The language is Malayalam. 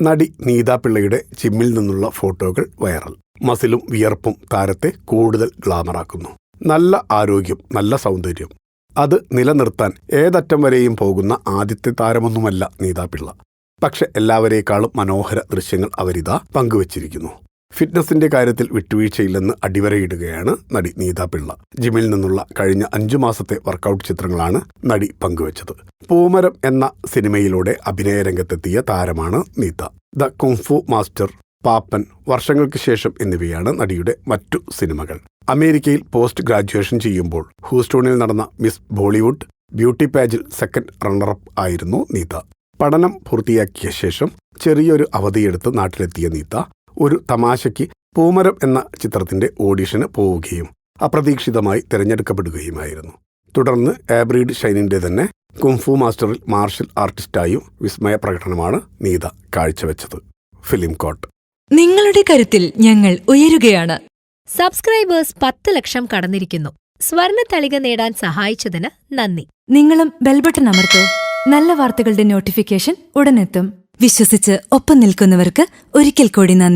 നടി നീതാ പിള്ളയുടെ ജിമ്മിൽ നിന്നുള്ള ഫോട്ടോകൾ വൈറൽ. മസിലും വിയർപ്പും താരത്തെ കൂടുതൽ ഗ്ലാമറാക്കുന്നു നല്ല ആരോഗ്യം നല്ല സൗന്ദര്യം. അത് നിലനിർത്താൻ ഏതറ്റം വരെയും പോകുന്ന ആദ്യത്തെ താരമൊന്നുമല്ല നീതാ പിള്ള. പക്ഷെ എല്ലാവരേക്കാളും മനോഹര ദൃശ്യങ്ങൾ അവരിതാ പങ്കുവച്ചിരിക്കുന്നു. ഫിറ്റ്നസിന്റെ കാര്യത്തിൽ വിട്ടുവീഴ്ചയില്ലെന്ന് അടിവരയിടുകയാണ് നടി നീതാ പിള്ള. ജിമ്മിൽ നിന്നുള്ള കഴിഞ്ഞ അഞ്ചു മാസത്തെ വർക്കൗട്ട് ചിത്രങ്ങളാണ് നടി പങ്കുവച്ചത്. പൂമരം എന്ന സിനിമയിലൂടെ അഭിനയ രംഗത്തെത്തിയ താരമാണ് Neetha. The kung fu master Pappan വർഷങ്ങൾക്ക് ശേഷം എന്നിവയാണ് നടിയുടെ മറ്റു സിനിമകൾ. അമേരിക്കയിൽ പോസ്റ്റ് ഗ്രാജുവേഷൻ ചെയ്യുമ്പോൾ ഹൂസ്റ്റോണിൽ നടന്ന മിസ് ബോളിവുഡ് ബ്യൂട്ടി പാജിൽ സെക്കൻഡ് റണ്ണറപ്പ് ആയിരുന്നു നീത. പഠനം പൂർത്തിയാക്കിയ ശേഷം ചെറിയൊരു അവധിയെടുത്ത് നാട്ടിലെത്തിയ നീത ഒരു തമാശയ്ക്ക് പൂമരം എന്ന ചിത്രത്തിന്റെ ഓഡിഷന് പോവുകയും അപ്രതീക്ഷിതമായി തിരഞ്ഞെടുക്കപ്പെടുകയുമായിരുന്നു. തുടർന്ന് ആബ്രീഡ് ഷൈനിന്റെ തന്നെ കുംഫു മാസ്റ്ററിൽ മാർഷൽ ആർട്ടിസ്റ്റായും വിസ്മയ പ്രകടനമാണ് നീത കാഴ്ചവെച്ചത്. ഫിലിം കോട്ട്. നിങ്ങളുടെ കരുത്തിൽ ഞങ്ങൾ ഉയരുകയാണ്. സബ്സ്ക്രൈബേഴ്സ് പത്ത് ലക്ഷം കടന്നിരിക്കുന്നു. സ്വർണ തളിക നേടാൻ സഹായിച്ചതിന് നന്ദി. നിങ്ങളും ബെൽബട്ടൺ അമർത്തോ. നല്ല വാർത്തകളുടെ നോട്ടിഫിക്കേഷൻ ഉടനെത്തും. വിശ്വസിച്ച് ഒപ്പം നിൽക്കുന്നവർക്ക് ഒരിക്കൽ കൂടി നന്ദി.